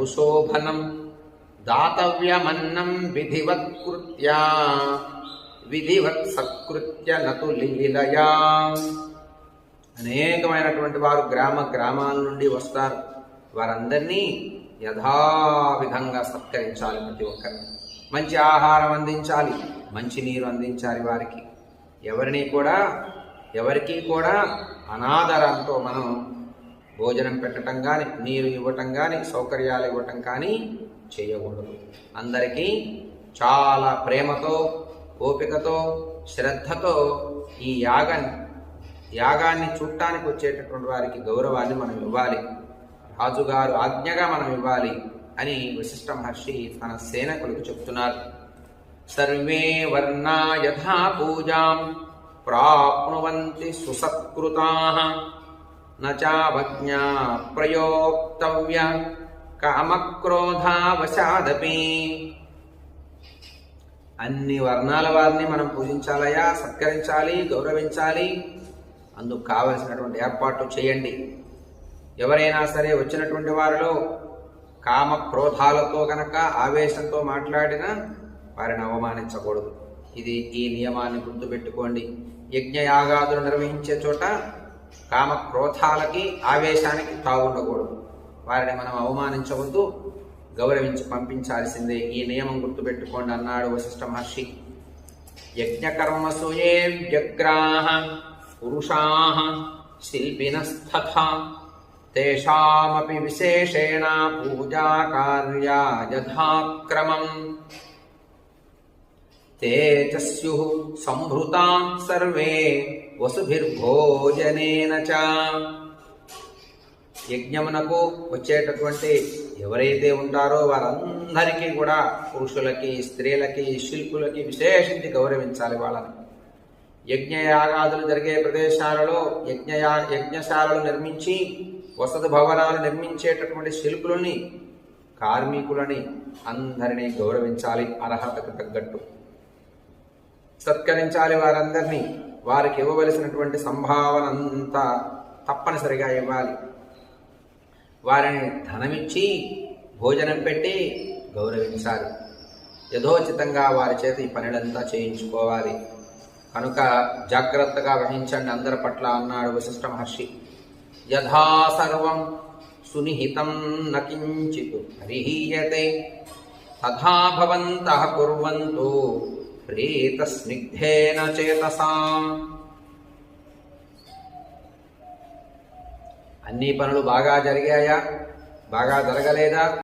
కుశోభనం దాతవ్యమన్నం విధివత్కృత్యా విధివత్ సత్కృత్య నతు లీలయా. అనేకమైనటువంటి వారు గ్రామ గ్రామాల నుండి వస్తారు. వారందరినీ యథావిధంగా సత్కరించాలి ప్రతి ఒక్కరిని మంచి ఆహారం అందించాలి మంచి నీరు అందించాలి వారికి. ఎవరిని కూడా ఎవరికి కూడా అనాదరంతో మనం భోజనం పెట్టడం కానీ నీరు ఇవ్వటం కానీ సౌకర్యాలు ఇవ్వటం కానీ చేయకూడదు. అందరికీ చాలా ప్రేమతో ఓపికతో శ్రద్ధతో ఈ యాగాన్ని యాగాన్ని చూడటానికి వచ్చేటటువంటి వారికి గౌరవాన్ని మనం ఇవ్వాలి. రాజుగారు ఆజ్ఞగా మనం ఇవ్వాలి అని వశిష్ఠ మహర్షి తన సేనకులకు చెప్తున్నారు. సర్వే వర్ణా యథా పూజాం ప్రాప్నువంతి సుసత్కృతా. నావజ్ఞా ప్రయోక్తవ్య. కామక్రోధావశాదపి. అన్ని వర్ణాల వారిని మనం పూజించాలయా సత్కరించాలి గౌరవించాలి. అందుకు కావలసినటువంటి ఏర్పాట్లు చేయండి. ఎవరైనా సరే వచ్చినటువంటి వారిలో కామ క్రోధాలతో గనక ఆవేశంతో మాట్లాడినా వారిని అవమానించకూడదు. ఇది ఈ నియమాన్ని గుర్తుపెట్టుకోండి. యజ్ఞయాగాదులు నిర్వహించే చోట కామ క్రోధాలకి ఆవేశానికి తాగుండకూడదు వారిని మనం అవమానించవద్దు. గౌరవించి పంపించాల్సిందే ఈ నియమం గుర్తుపెట్టుకోండి అన్నాడు వశిష్ఠ మహర్షి. యజ్ఞకర్మసు వ్యగ్రాహ పురుషా శిల్పినస్తథా తేషామపి విశేషేణ పూజా కార్యా యథాక్రమం ते च स्युः सम्भृताः सर्वे వసుభిర్భోజనేన చ యజ్ఞమునకు వచ్చేటటువంటి ఎవరైతే ఉంటారో వారందరికీ కూడా పురుషులకి స్త్రీలకి శిల్పులకి విశేషించి గౌరవించాలి వాళ్ళని యజ్ఞయాగాదులు జరిగే ప్రదేశాలలో యజ్ఞయా యజ్ఞశాలలు నిర్మించి వసతి భవనాలు నిర్మించేటటువంటి శిల్పులని కార్మికులని అందరినీ గౌరవించాలి అర్హతకు తగ్గట్టు సత్కరించాలి వారందరినీ. వారికి ఇవ్వవలసినటువంటి సంభావన అంతా తప్పనిసరిగా ఇవ్వాలి. వారిని ధనమిచ్చి భోజనం పెట్టి గౌరవించాలి. యథోచితంగా వారి చేత ఈ పనులంతా చేయించుకోవాలి. కనుక జాగ్రత్తగా వహించండి అందరి పట్ల అన్నాడు వశిష్ఠ మహర్షి. యథా సర్వం సునిహితం నకించిత్ పరిహీయతే తథా భవంతః కుర్వంతు. ప్రీతస్నిగ్ధేన చేతసా. అన్ని పనులు బాగా జరిగాయా? బాగా జరగలేదా?